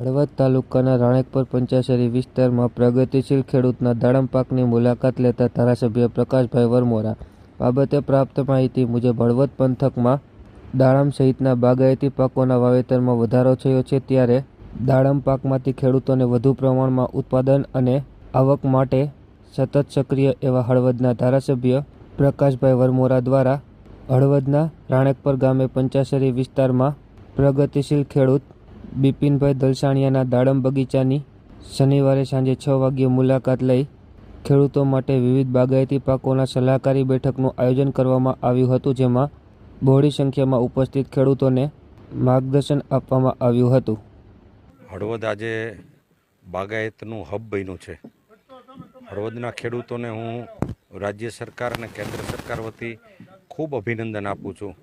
હળવદ તાલુકાના રાણેકપર પંચાસરી વિસ્તારમાં પ્રગતિશીલ ખેડૂતના દાડમ પાકની મુલાકાત લેતા ધારાસભ્ય પ્રકાશભાઈ વરમોરા બાબતે પ્રાપ્ત માહિતી મુજબ હળવદ પંથકમાં દાડમ સહિતના બાગાયતી પાકોના વાવેતરમાં વધારો થયો છે ત્યારે દાડમ પાકમાંથી ખેડૂતોને વધુ પ્રમાણમાં ઉત્પાદન અને આવક માટે સતત સક્રિય એવા હળવદના ધારાસભ્ય પ્રકાશભાઈ વરમોરા દ્વારા હળવદના રાણેકપર ગામે પંચાસરી વિસ્તારમાં પ્રગતિશીલ ખેડૂત બિપિનભાઈ દલસાણિયાના દાડમ બગીચાની શનિવારે સાંજે છ વાગ્યે મુલાકાત લઈ ખેડૂતો માટે વિવિધ બાગાયતી પાકોના સલાહકારી બેઠકનું આયોજન કરવામાં આવ્યું હતું, જેમાં બહોળી સંખ્યામાં ઉપસ્થિત ખેડૂતોને માર્ગદર્શન આપવામાં આવ્યું હતું. હળવદ આજે બાગાયતનું હબ બન્યું છે. હળવદના ખેડૂતોને હું રાજ્ય સરકાર અને કેન્દ્ર સરકાર વતી ખૂબ અભિનંદન આપું છું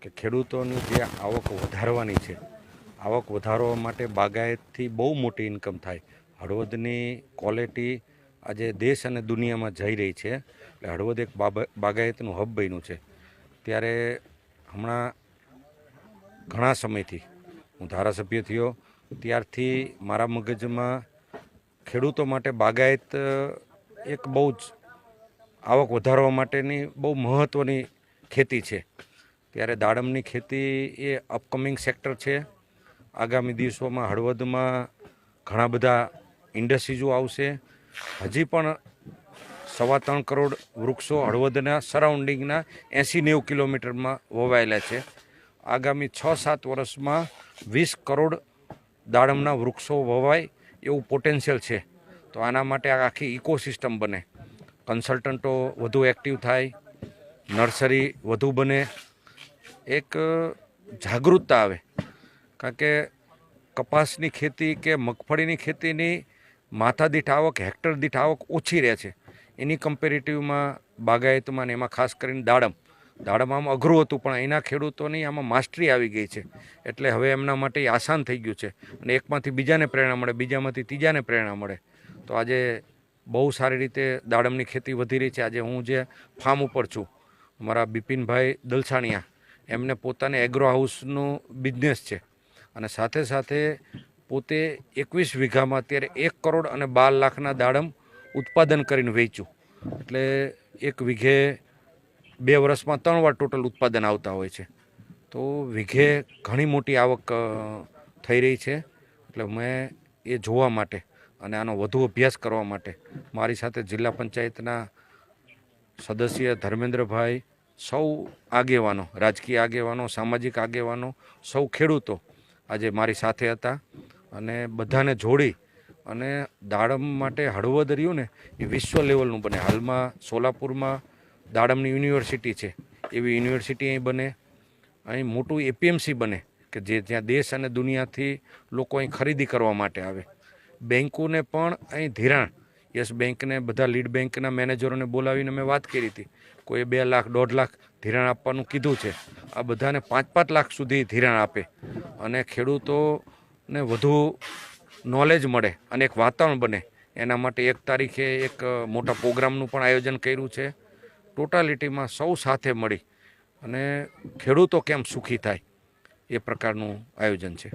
કે ખેડૂતોની જે આવક વધારવાની છે આવક વધારવા માટે બાગાયતથી બહુ મોટી ઇન્કમ થાય. હળવદની ક્વોલિટી આજે દેશ અને દુનિયામાં જઈ રહી છે. એટલે હળવદ એક બાગાયતનું હબ બન્યું છે. ત્યારે હમણાં ઘણા સમયથી હું ધારાસભ્ય થયો. ત્યારથી મારા મગજમાં ખેડૂતો માટે બાગાયત એક બહુ જ આવક વધારવા માટેની બહુ મહત્ત્વની ખેતી છે. ત્યારે દાડમની ખેતી એ અપકમિંગ સેક્ટર છે. આગામી દિવસોમાં હળવદમાં ઘણા બધા ઇન્ડસ્ટ્રીઝો આવશે. હજી પણ સવા ત્રણ કરોડ વૃક્ષો હળવદના સરાઉન્ડિંગના એંસી નેવું કિલોમીટરમાં વવાયેલા છે. આગામી છ સાત વર્ષમાં વીસ કરોડ દાડમના વૃક્ષો વવાય એવું પોટેન્શિયલ છે. તો આના માટે આખી ઇકોસિસ્ટમ બને. કન્સલ્ટન્ટો વધુ એક્ટિવ થાય, નર્સરી વધુ બને. એક જાગૃતતા આવે. કારણ કે કપાસની ખેતી કે મગફળીની ખેતીની માથાદીઠ આવક, હેક્ટર દીઠ આવક ઓછી રહે છે. એની કમ્પેરેટિવમાં બાગાયતમાં ને એમાં ખાસ કરીને દાડમ. દાડમ આમ અઘરું હતું, પણ એના ખેડૂતોની આમાં માસ્ટરી આવી ગઈ છે. એટલે હવે એમના માટે આસાન થઈ ગયું છે. અને એકમાંથી બીજાને પ્રેરણા મળે, બીજામાંથી ત્રીજાને પ્રેરણા મળે. તો આજે બહુ સારી રીતે દાડમની ખેતી વધી રહી છે. આજે હું જે ફાર્મ ઉપર છું, મારા બિપિનભાઈ દલસાણિયા, એમને પોતાને એગ્રો હાઉસનું બિઝનેસ છે. અને સાથે સાથે પોતે એકવીસ વીઘામાં અત્યારે એક કરોડ અને બાર લાખના દાડમ ઉત્પાદન કરીને વેચ્યું. એટલે એક વીઘે બે વર્ષમાં ત્રણ વાર ટોટલ ઉત્પાદન આવતા હોય છે. તો વીઘે ઘણી મોટી આવક થઈ રહી છે. એટલે મેં એ જોવા માટે અને આનો વધુ અભ્યાસ કરવા માટે મારી સાથે જિલ્લા પંચાયતના સદસ્ય ધર્મેન્દ્રભાઈ, સૌ આગેવાનો, રાજકીય આગેવાનો, સામાજિક આગેવાનો, સૌ ખેડૂતો આજે મારી સાથે હતા અને બધાને જોડી અને દાડમ માટે હળવદ રહ્યું ને એ વિશ્વ લેવલનું બને. હાલમાં સોલાપુરમાં દાડમની યુનિવર્સિટી છે. એવી યુનિવર્સિટી અહીં બને. અહીં મોટું એપીએમસી બને કે જે જ્યાં દેશ અને દુનિયાથી લોકો અહીં ખરીદી કરવા માટે આવે. બેન્કોને પણ અહીં ધિરાણ. યસ બેંકને બધા લીડ બેંકના મેનેજરોને બોલાવીને મેં વાત કરી હતી. કોઈ બે લાખ, દોઢ લાખ ધિરાણ આપવાનું કીધું છે. આ બધાને પાંચ પાંચ લાખ સુધી ધિરાણ આપે. અને ખેડૂતોને વધુ નોલેજ મળે અને એક વાતાવરણ બને. એના માટે એક તારીખે એક મોટા પ્રોગ્રામનું પણ આયોજન કર્યું છે. ટોટાલિટીમાં સૌ સાથે મળી અને ખેડૂતો કેમ સુખી થાય એ પ્રકારનું આયોજન છે.